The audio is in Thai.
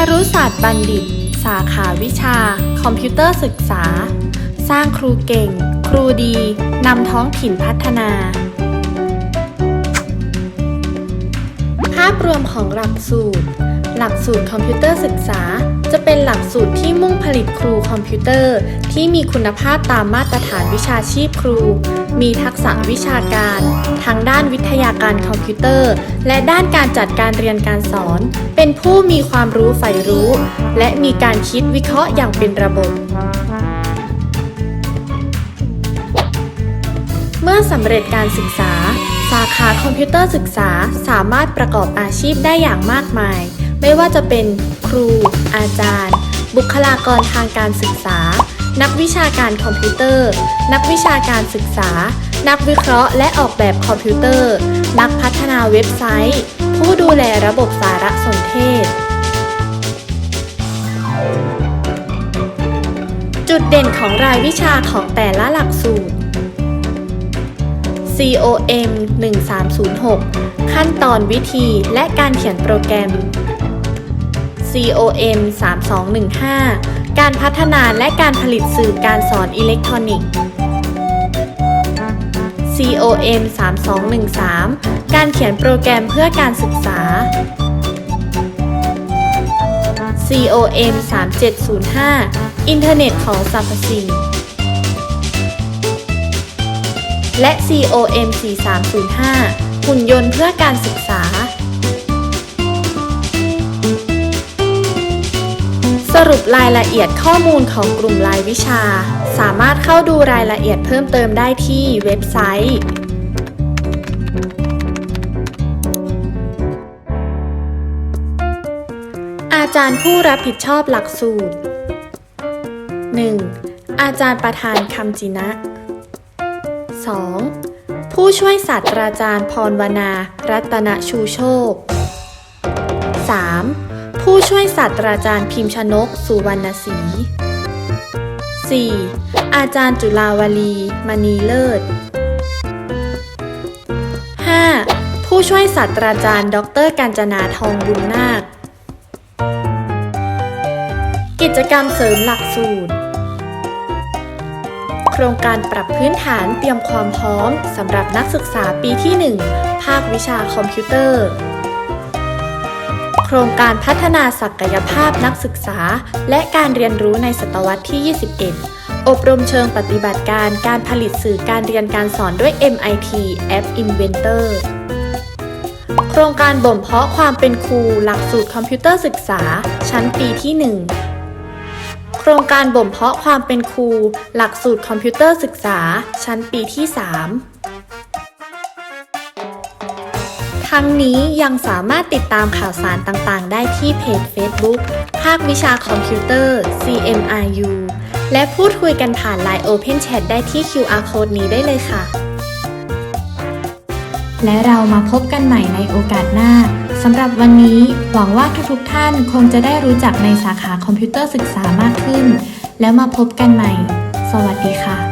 ครุศาสตร์บัณฑิต สาขาวิชา คอมพิวเตอร์ศึกษา สร้างครูเก่ง ครูดี นำท้องถิ่นพัฒนา ภาพรวมของหลักสูตร หลักสูตรคอมพิวเตอร์ศึกษา จะเป็นหลักสูตรที่มุ่งผลิตครูคอมพิวเตอร์ ที่มีคุณภาพตามมาตรฐานวิชาชีพครู มีทักษะวิชาการทั้งด้านวิทยาการคอมพิวเตอร์ และด้านการจัดการเรียนการสอน เป็นผู้มีความรู้ใฝ่รู้ และมีการคิดวิเคราะห์อย่างเป็นระบบเมื่อสำเร็จการศึกษา สาขาคอมพิวเตอร์ศึกษาสามารถประกอบอาชีพได้อย่างมากมาย ไม่ว่าจะเป็นครู อาจารย์ บุคลากรทางการศึกษา นักวิชาการคอมพิวเตอร์ นักวิชาการศึกษา นักวิเคราะห์และออกแบบคอมพิวเตอร์ นักพัฒนาเว็บไซต์ ผู้ดูแลระบบสารสนเทศ จุดเด่นของรายวิชาของแต่ละหลักสูตร COM 1306 ขั้นตอนวิธีและการเขียนโปรแกรม COM 3215 การพัฒนาและการผลิตสื่อการสอนอิเล็กทรอนิกส์ COM 3213 การเขียนโปรแกรมเพื่อการศึกษา COM 3705 อินเทอร์เน็ตของสรรพสิ่ง และ COM 4305หุ่นยนต์เพื่อการศึกษา สรุปรายละเอียดข้อมูลของกลุ่มรายวิชา สามารถเข้าดูรายละเอียดเพิ่มเติมได้ที่เว็บไซต์ อาจารย์ผู้รับผิดชอบหลักสูตร 1. อาจารย์ประธานคำจินะ 2. ผู้ช่วยศาสตราจารย์พรวนา รัตนชูโชค 3. ผู้ช่วยศาสตราจารย์พิมพ์ชนก สุวรรณศรี 4. อาจารย์จุฬาวลี มณีเลิศ 5. ผู้ช่วยศาสตราจารย์ ดรกาญจนาทองบุญนาค กิจกรรมเสริมหลักสูตร ครงการปรับพื้นฐานเตรียมความพร้อมสำหรับนักศึกษาปีที่ 1 ภาควิชาคอมพิวเตอร์ โครงการพัฒนาศักยภาพนักศึกษา และการเรียนรู้ในศตวรรษที่ 21 อบรมเชิงปฏิบัติการการผลิตสื่อการเรียนการสอนด้วย MIT App Inventor โครงการบ่มเพาะความเป็นครูหลักสูตรคอมพิวเตอร์ศึกษา ชั้นปีที่ 1 รงการบ่มเพาะความเป็นครู หลักสูตรคอมพิวเตอร์ศึกษา ชั้นปีที่ 3 ทั้งนี้ยังสามารถติดตามข่าวสารต่างๆ ได้ที่เพจ Facebook ภาควิชาคอมพิวเตอร์ CMRU และพูดคุยกันผ่าน Line Open Chat ได้ที่ QR Code นี้ได้เลยค่ะ และเรามาพบกันใหม่ในโอกาสหน้าสำหรับวันนี้หวังว่าทุกๆท่านคงจะได้รู้จักในสาขาคอมพิวเตอร์ศึกษามากขึ้น แล้วมาพบกันใหม่ สวัสดีค่ะ